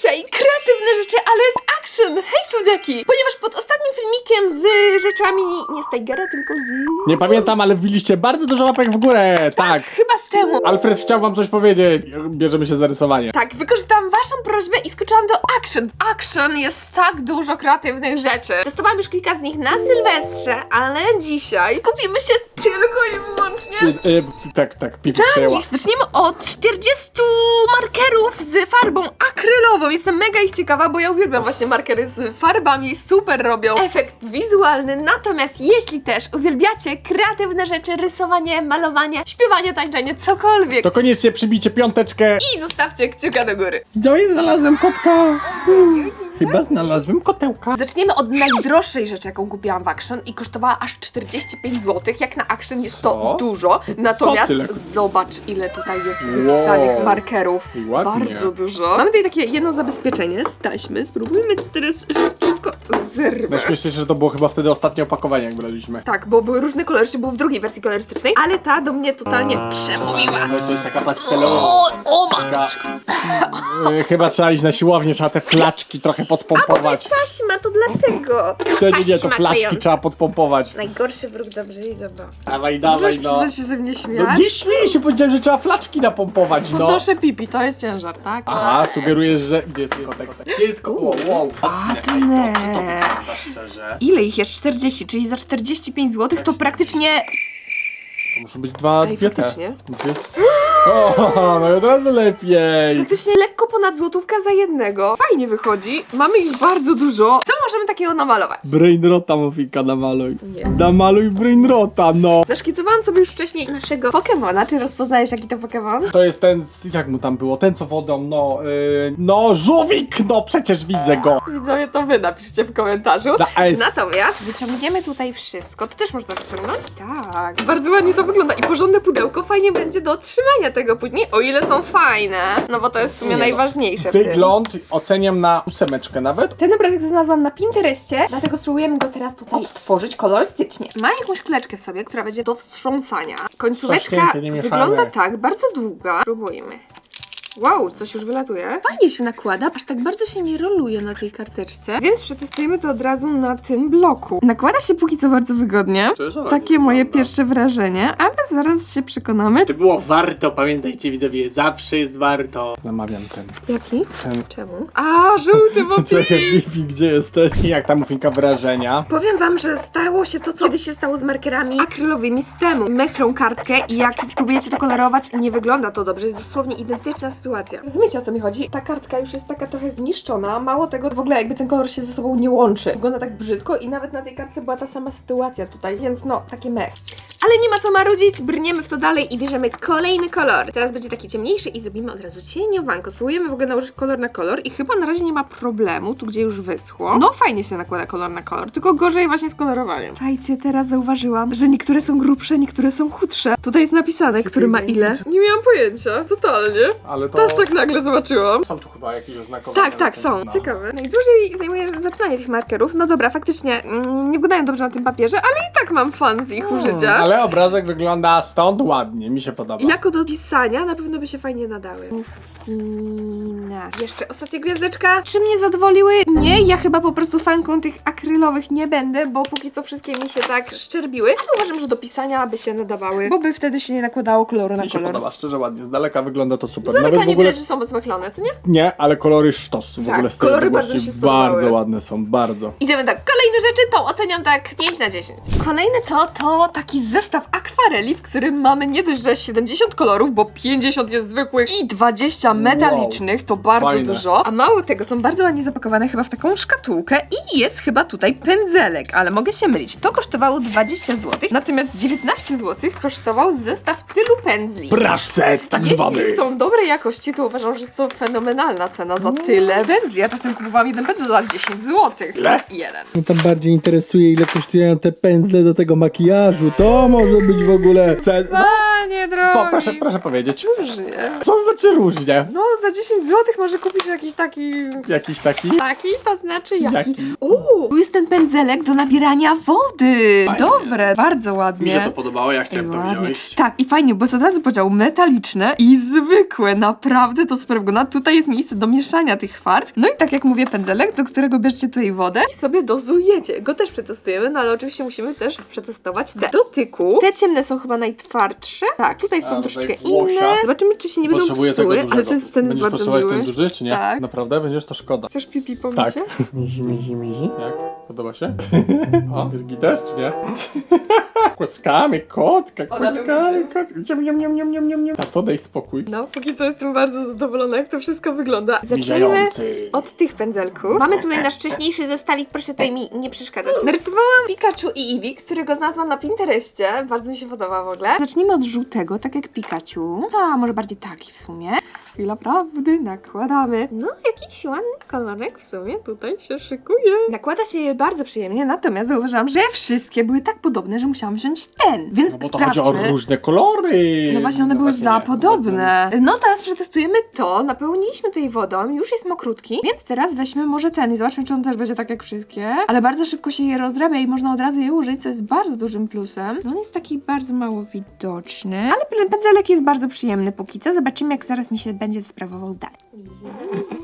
dzisiaj kreatywne rzeczy, ale z action! Hej słodziaki! Ponieważ pod ostatnim filmikiem z rzeczami nie z Tigera, tylko z... Nie pamiętam, ale wbiliście bardzo dużo łapek w górę, tak. Chyba z temu. Alfred chciał wam coś powiedzieć. Bierzemy się za rysowanie. Tak, wykorzystałam waszą prośbę i skoczyłam do Action. Action jest tak dużo kreatywnych rzeczy. Testowałam już kilka z nich na Sylwestrze, ale dzisiaj skupimy się tylko i wyłącznie Y, y, tak, tak, przejęła. Niech zaczniemy od 40 markerów z farbą akrylową. Jestem mega ich ciekawa, bo ja uwielbiam właśnie markery z farbami, super robią efekt wizualny. Natomiast jeśli też uwielbiacie kreatywne rzeczy, rysowanie, malowanie, śpiewanie, tańczenie, cokolwiek, To koniecznie przybijcie piąteczkę. i zostawcie kciuka do góry. Widzowie, znalazłem kotka. Hmm, Chyba znalazłem kotełka. Zaczniemy od najdroższej rzeczy, jaką kupiłam w Action i kosztowała aż 45 zł. Jak na Action jest to Co? dużo. Natomiast tyle? zobacz, ile tutaj jest wypisanych Wow. markerów. Ładnie. Bardzo dużo. Mamy tutaj takie jedno zabezpieczenie z taśmy. Spróbujmy to szybko zerwać. Najśmieszniejsze, że to było chyba wtedy ostatnie opakowanie, jak braliśmy. Tak, bo były różne kolory, jeszcze było w drugiej wersji kolorystycznej, ale ta do mnie totalnie przemówiła. No to jest taka pastelowa. O, o ma. Y, Chyba trzeba iść na siłownię, trzeba te flaczki trochę podpompować. Taśma, to dlatego. To nie, nie, to Taśma flaczki klejąca. trzeba podpompować. Najgorszy wróg dobrze i zabawa. Dawaj, Możesz dawaj, no. przestać się ze mnie No śmiać? nie śmieję się, powiedziałem, że trzeba flaczki napompować, no. Podnoszę pipi, to jest ciężar, tak? Aha, sugerujesz, że... Gdzie jest kotek? Gdzie jest kotek? Wow, wow. Ładne. Szczerze. Ile ich jest? 40, czyli za 45 zł to praktycznie... To muszą być dwa, Ej, dwie te. faktycznie. Dwie. O, no i od razu lepiej. Praktycznie lekko ponad złotówka za jednego. Fajnie wychodzi. Mamy ich bardzo dużo. Co możemy takiego namalować? Brainrota, Mofika, namaluj. Nie. Namaluj Brainrota, no. Naszkicowałam sobie już wcześniej naszego Pokemona. Czy rozpoznajesz jaki to Pokemon? To jest ten, z- jak mu tam było, ten co wodą, no, yy, no, żółwik, no przecież widzę go. Widzowie, to wy napiszcie w komentarzu. Na S. Natomiast wyciągniemy tutaj wszystko. To też można wyciągnąć? Tak. Bardzo ładnie to wygląda i porządne pudełko fajnie będzie do trzymania tego później, o ile są fajne. No bo to jest w sumie Nie najważniejsze w tym. Wygląd oceniam na ósemeczkę nawet. Ten obrazek znalazłam na Pinterestie, dlatego spróbujemy go teraz tutaj odtworzyć kolorystycznie. Ma jakąś kuleczkę w sobie, która będzie do wstrząsania. Końcóweczka Wstrząśnięcie, nie mieszane. wygląda tak, bardzo długa. Spróbujmy. Wow, coś już wylatuje. Fajnie się nakłada, aż tak bardzo się nie roluje na tej karteczce, więc przetestujemy to od razu na tym bloku. Nakłada się póki co bardzo wygodnie. Ładnie Takie moje wygląda. pierwsze wrażenie, ale zaraz się przekonamy. Czy było warto, pamiętajcie widzowie, zawsze jest warto. Namawiam ten, Jaki? ten. Czemu? A, żółty Czekaj, motyw! Bibi, gdzie jesteś? Jak tam Mufinka wrażenia? Powiem wam, że stało się to, co kiedyś się stało z markerami akrylowymi z temu. Mechlą kartkę i jak próbujecie to kolorować, nie wygląda to dobrze. Jest dosłownie identyczna sytuacja. Rozumiecie o co mi chodzi? Ta kartka już jest taka trochę zniszczona. Mało tego, w ogóle jakby ten kolor się ze sobą nie łączy. Wygląda tak brzydko i nawet na tej kartce była ta sama sytuacja tutaj, więc no, takie mech. Ale nie ma co marudzić, brniemy w to dalej i bierzemy kolejny kolor. Teraz będzie taki ciemniejszy i zrobimy od razu cieniowanko. Spróbujemy w ogóle nałożyć kolor na kolor i chyba na razie nie ma problemu, tu gdzie już wyschło. No fajnie się nakłada kolor na kolor, tylko gorzej właśnie z kolorowaniem. Czajcie, teraz zauważyłam, że niektóre są grubsze, niektóre są chudsze. Tutaj jest napisane, który ma ile. Nie miałam pojęcia, totalnie. Ale to... Teraz tak nagle zobaczyłam. Są tu chyba jakieś oznakowania. Tak, tak, są. No. Ciekawe. Najdłużej zajmuje zaczynanie tych markerów. No dobra, faktycznie mm, nie wyglądają dobrze na tym papierze, ale i tak mam fan z ich użycia. Ale obrazek wygląda stąd ładnie, mi się podoba. Jako do pisania na pewno by się fajnie nadały. Mufina. Jeszcze ostatnia gwiazdeczka. Czy mnie zadowoliły? Nie, ja chyba po prostu fanką tych akrylowych nie będę, bo póki co wszystkie mi się tak szczerbiły. Ale uważam, że do pisania by się nadawały, bo by wtedy się nie nakładało koloru na Mi się kolor. podoba, szczerze ładnie. Z daleka wygląda to super. Z daleka Nawet w nie ogóle... widać, że są zmychlone, co nie? Nie, ale kolory sztos w Tak, ogóle z tej kolory odległości bardzo się spodobały. bardzo ładne są, bardzo. Idziemy tak. Kolejne rzeczy to oceniam tak 5 na 10. Kolejne co? To taki zestaw akwareli, w którym mamy nie dość, że 70 kolorów, bo 50 jest zwykłych i 20 metalicznych, to bardzo Fajne. dużo. A mało tego, są bardzo ładnie zapakowane chyba w taką szkatułkę i jest chyba tutaj pędzelek, ale mogę się mylić. To kosztowało 20 zł, natomiast 19 zł kosztował zestaw tylu pędzli. Brush set, tak zwany. Jeśli są dobrej jakości, to uważam, że jest to fenomenalna cena za tyle pędzli. Ja czasem kupowałam jeden pędzel za 10 zł. Ile? Jeden. Mnie tam bardziej interesuje, ile kosztują te pędzle do tego makijażu. To może być w ogóle cen... Panie drogi. Po, proszę, proszę powiedzieć. Różnie. Co znaczy różnie? No, za 10 zł może kupisz jakiś taki... Jakiś taki? Taki? To znaczy jaki? Jaki? O, tu jest ten pędzelek do nabierania wody. Fajnie. Dobre, bardzo ładnie. podobało, ja Ej, ładnie. Tak, i fajnie, bo jest od razu podział metaliczne i zwykłe. Naprawdę to wygląda. Tutaj jest miejsce do mieszania tych farb. No i tak jak mówię, pędzelek, do którego bierzecie tutaj wodę i sobie dozujecie. Go też przetestujemy, no ale oczywiście musimy też przetestować te. Dotyku. Te ciemne są chyba najtwardsze. Tak, tutaj są A, troszeczkę tutaj włosia. inne. Zobaczymy, czy się nie będą Potrzebuję tego psuły, dużego. ale to jest ten jest Będziesz bardzo potrzebować miły. ten duży, czy nie? Tak. Naprawdę? Będziesz to szkoda. Chcesz pipi po Tak. misie? Mizi, mizi, mizi. Jak? Podoba się? O, jest gites, czy nie? Kłaskamy kotka, Ona kłaskamy lubi kotka. Niam, niam, niam, niam, niam, niam, niam. A to daj spokój. No, póki co jestem bardzo zadowolona, jak to wszystko wygląda. Zacznijmy Mijający. od tych pędzelków. Mamy tutaj nasz wcześniejszy zestawik, proszę tutaj mi nie przeszkadzać. Narysowałam Pikachu i Eevee, którego znalazłam na Pinterestie. Bardzo mi się podoba w ogóle. Zacznijmy od żółtego, tak jak Pikachu. A, może bardziej taki w sumie. Chwila prawdy, nakładamy. No, jakiś ładny kolorek w sumie tutaj się szykuje. Nakłada się je bardzo przyjemnie, natomiast zauważyłam, że wszystkie były tak podobne, że musiałam wziąć ten. Więc No bo to chodzi sprawdźmy. o różne kolory. No właśnie, one były właśnie za nie. podobne. No teraz przetestujemy to. Napełniliśmy tej wodą, już jest mokrutki, więc teraz weźmy może ten i zobaczmy, czy on też będzie tak jak wszystkie. Ale bardzo szybko się je rozrabia i można od razu je użyć, co jest bardzo dużym plusem. No on jest taki bardzo mało widoczny, ale pędzelek jest bardzo przyjemny póki co. Zobaczymy, jak zaraz mi się będzie sprawował dalej.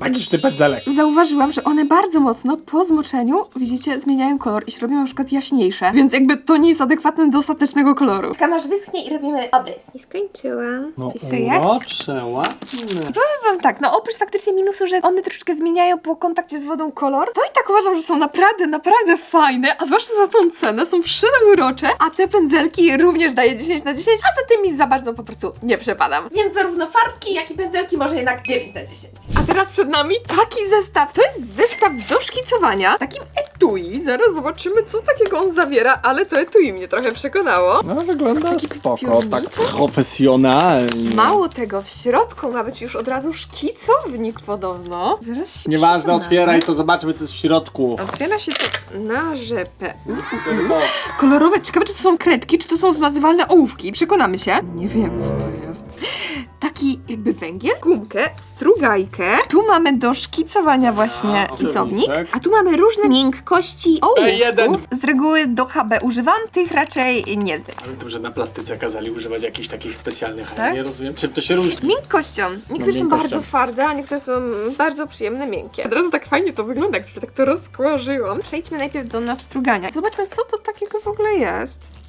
Magiczny pędzelek. Zauważyłam, że one bardzo mocno po zmoczeniu, widzicie, zmieniają kolor i się robią na przykład jaśniejsze, więc jakby to nie jest adekwatne do ostatecznego koloru. Kamarz wyschnie i robimy obrys. I skończyłam. No urocze, ładne. Powiem wam tak, no oprócz faktycznie minusu, że one troszeczkę zmieniają po kontakcie z wodą kolor, to i tak uważam, że są naprawdę, naprawdę fajne, a zwłaszcza za tą cenę, są przeurocze, a te pędzelki również daję 10 na 10, a za tymi za bardzo po prostu nie przepadam. Więc zarówno farbki, jak i pędzelki może jednak 9 na 10. A teraz przed nami taki zestaw. To jest zestaw do szkicowania, takim etui. Zaraz zobaczymy, co takiego on zawiera, ale to etui mnie trochę przekonało. No wygląda Taki spoko, piórniczy? tak profesjonalnie. Mało tego, w środku ma być już od razu szkicownik podobno. Zaraz się Nieważne, przekonamy. otwieraj to, zobaczmy co jest w środku. Otwiera się to na rzepę. Kolorowe, ciekawe czy to są kredki, czy to są zmazywalne ołówki. Przekonamy się. Nie wiem co to jest. Taki jakby węgiel, gumkę, strugajkę. Tu mamy do szkicowania właśnie pisownik, oczywiście. a tu mamy różne miękkości ołówków. jeden. Z reguły do HB używam, tych raczej niezbyt. Ale to, że na plastyce kazali używać jakichś takich specjalnych, ale Tak? nie rozumiem, czym to się różni. Miękkością. Niektóre są miękkością. bardzo twarde, a niektóre są bardzo przyjemne, miękkie. Od razu tak fajnie to wygląda, jak sobie tak to rozkłożyłam. Przejdźmy najpierw do nastrugania. Zobaczmy, co to takiego w ogóle jest.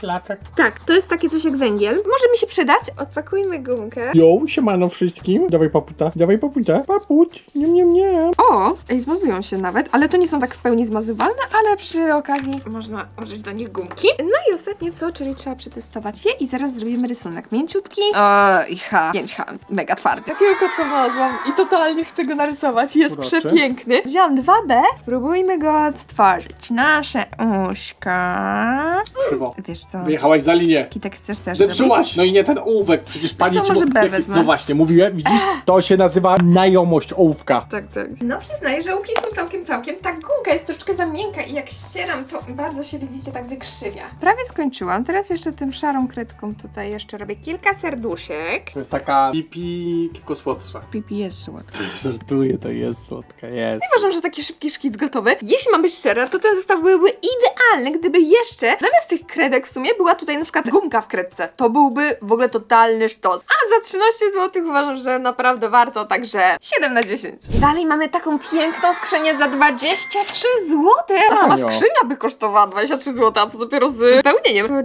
Szlaczek. Tak, to jest takie coś jak węgiel. Może mi się przydać. Odpakujmy gumkę. Jo, siemano wszystkim. Dawaj paputa, dawaj paputa. Papuć, nie, nie, nie. O, ej, zmazują się nawet, ale to nie są tak w pełni zmazywalne, ale przy okazji można użyć do nich gumki. No i ostatnie co, czyli trzeba przetestować je i zaraz zrobimy rysunek mięciutki. O, i H, 5H, mega twardy. Takiego kotka znalazłam i totalnie chcę go narysować, jest Uroczy. przepiękny. Wziąłam 2B, spróbujmy go odtworzyć. Nasze uszka. Krzywo. Wiesz co, Wyjechałaś za linię. Kitek chcesz też zrobić? Zepsułaś! No i nie ten ołówek, przecież pani co, ci może B wezmę. No właśnie, mówiłem, widzisz? To się nazywa znajomość ołówka. Tak, tak. No przyznaję, że łuki są całkiem, całkiem. Ta gumka jest troszeczkę za miękka i jak ścieram, to bardzo się, widzicie, tak wykrzywia. Prawie skończyłam. Teraz jeszcze tym szarą kredką tutaj jeszcze robię kilka serduszek. To jest taka pipi, tylko słodsza. Pipi jest słodka. Żartuję, to jest słodka, jest. Uważam, że taki szybki szkic gotowy. Jeśli mam być szczera, to ten zestaw byłby idealny, gdyby jeszcze zamiast tych kredek w sumie była tutaj na przykład gumka w kredce. To byłby w ogóle totalny sztos. A za 13 zł uważam, że naprawdę warto, także 7 na 10. Dalej mamy taką piękną skrzynię za 23 zł. Ta sama Tanio. skrzynia by kosztowała 23 zł, a co dopiero z pełnieniem. Dum,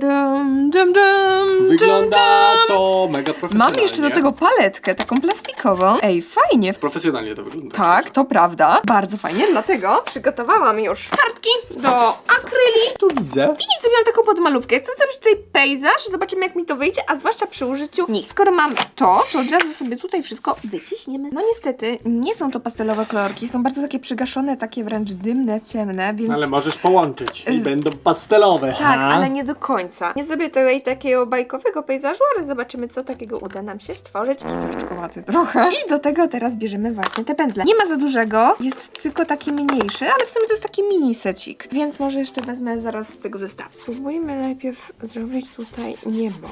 dum, dum, Wygląda dum, dum. to mega profesjonalnie. Mam jeszcze do tego paletkę, taką plastikową. Ej, fajnie, Profesjonalnie to wygląda. tak, to prawda. Bardzo fajnie, dlatego przygotowałam już kartki do akryli Tu widzę. i zrobiłam taką podmalówkę. Chcę zrobić tutaj pejzaż, zobaczymy jak mi to wyjdzie, a zwłaszcza przy użyciu nich. Skoro mam to, to od razu sobie tutaj wszystko wyciśniemy. No niestety, nie są to pastelowe kolorki, są bardzo takie przygaszone, takie wręcz dymne, ciemne, więc... Ale możesz połączyć i będą pastelowe. Tak, ha? ale nie do końca. Nie zrobię tutaj takiego bajkowego pejzażu, ale zobaczymy, co takiego uda nam się stworzyć. Kisoczkowaty trochę. I do tego teraz bierzemy właśnie te pędzle. Nie ma za dużego, jest tylko taki mniejszy, ale w sumie to jest taki mini secik. Więc może jeszcze wezmę zaraz z tego zestawu. Spróbujmy najpierw najpierw zrobić tutaj niebo.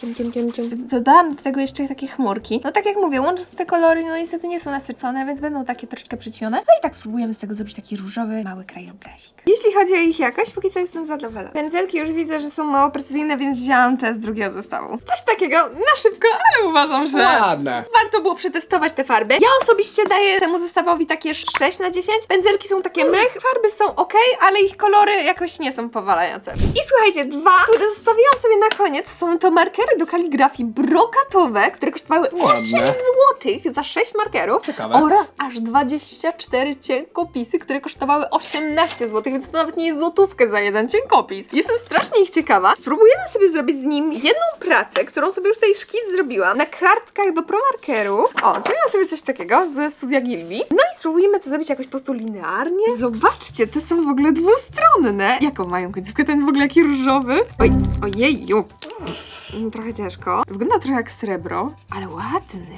Ciem, ciem, ciem, ciem. Dodałam do tego jeszcze takie chmurki. No tak jak mówię, łącząc te kolory, no niestety nie są nasycone, więc będą takie troszeczkę przyćmione. No i tak spróbujemy z tego zrobić taki różowy, mały krajobrazik. Jeśli chodzi o ich jakość, póki co jestem zadowolona. Pędzelki już widzę, że są mało precyzyjne, więc wzięłam te z drugiego zestawu. Coś takiego na szybko, ale uważam, że... Ładne. Warto było przetestować te farby. Ja osobiście daję temu zestawowi takie 6 na 10. Pędzelki są takie mech, farby są ok, ale ich kolory jakoś nie są powalające. I słuchajcie, dwa, które zostawiłam sobie na koniec, są to markery do kaligrafii brokatowe, które kosztowały 8 Ładne. zł za 6 markerów. Ciekawe. Oraz aż 24 cienkopisy, które kosztowały 18 zł, więc to nawet nie jest złotówkę za jeden cienkopis. Jestem strasznie ich ciekawa. Spróbujemy sobie zrobić z nim jedną pracę, którą sobie już tutaj szkic zrobiłam na kartkach do promarkeru. O, zrobiłam sobie coś takiego ze studia Gilby. No i spróbujemy to zrobić jakoś po prostu linearnie. Zobaczcie, te są w ogóle dwustronne. Jaką mają końcówkę? Ten w ogóle jaki różowy. Oj, ojeju. Mm, Trochę ciężko. Wygląda trochę jak srebro, ale ładny.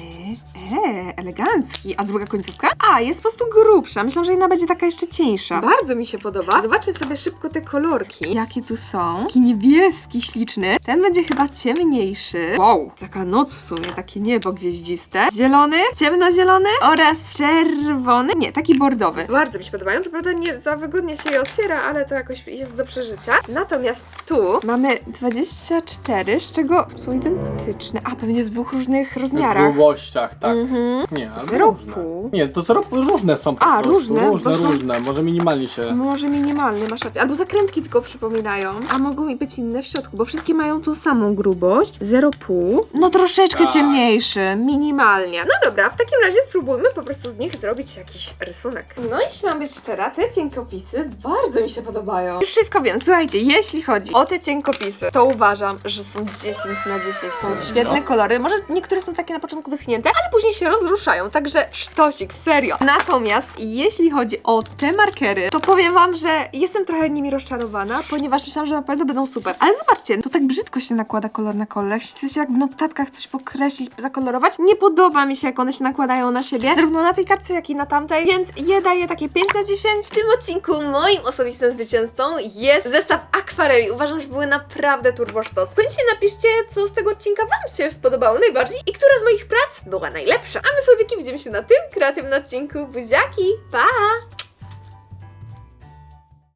Eee, elegancki. A druga końcówka? A, jest po prostu grubsza. Myślałam, że jedna będzie taka jeszcze cieńsza. Bardzo mi się podoba. Zobaczmy sobie szybko te kolorki. Jakie tu są? Taki niebieski, śliczny. Ten będzie chyba ciemniejszy. Wow, taka noc w sumie, takie niebo gwieździste. Zielony, ciemnozielony oraz czerwony. Nie, taki bordowy. Bardzo mi się podobają. Co prawda nie za wygodnie się je otwiera, ale to jakoś jest do przeżycia. Natomiast tu mamy 24, z czego są identyczne. A, pewnie w dwóch różnych W rozmiarach. grubościach, tak. Mhm. Nie, ale Zero różne. pół. Nie, to zero, różne są po A, prostu. różne, Różne, bo są- różne. Może minimalnie się... Może minimalny, masz rację. Albo zakrętki tylko przypominają. A mogą i być inne w środku, bo wszystkie mają tą samą grubość. 0,5. No troszeczkę Tak. ciemniejszy, minimalnie. No dobra, w takim razie spróbujmy po prostu z nich zrobić jakiś rysunek. No jeśli mam być szczera, te cienkopisy bardzo mi się podobają. Już wszystko wiem. Słuchajcie, jeśli chodzi o te cienkopisy, to uważam, że są 10 na 10. Są świetne kolory. Może niektóre są takie na początku wyschnięte, ale później się rozruszają, także sztosik, serio. Natomiast jeśli chodzi o te markery, to powiem wam, że jestem trochę nimi rozczarowana, ponieważ myślałam, że naprawdę będą super. Ale zobaczcie, to tak brzydko się nakłada kolor na kolor. Jak chcecie jak w notatkach coś pokreślić, zakolorować, nie podoba mi się, jak one się nakładają na siebie, zarówno na tej kartce, jak i na tamtej, więc je daję takie 5 na 10. W tym odcinku moim osobistym zwycięzcą jest zestaw akwareli. Uważam, że były naprawdę turbo sztos. Koniecznie napiszcie, co z tego odcinka wam się spodobało najbardziej i która z moich prac była najlepsza. A my, słodziaki, widzimy się na tym kreatywnym odcinku. Buziaki, pa!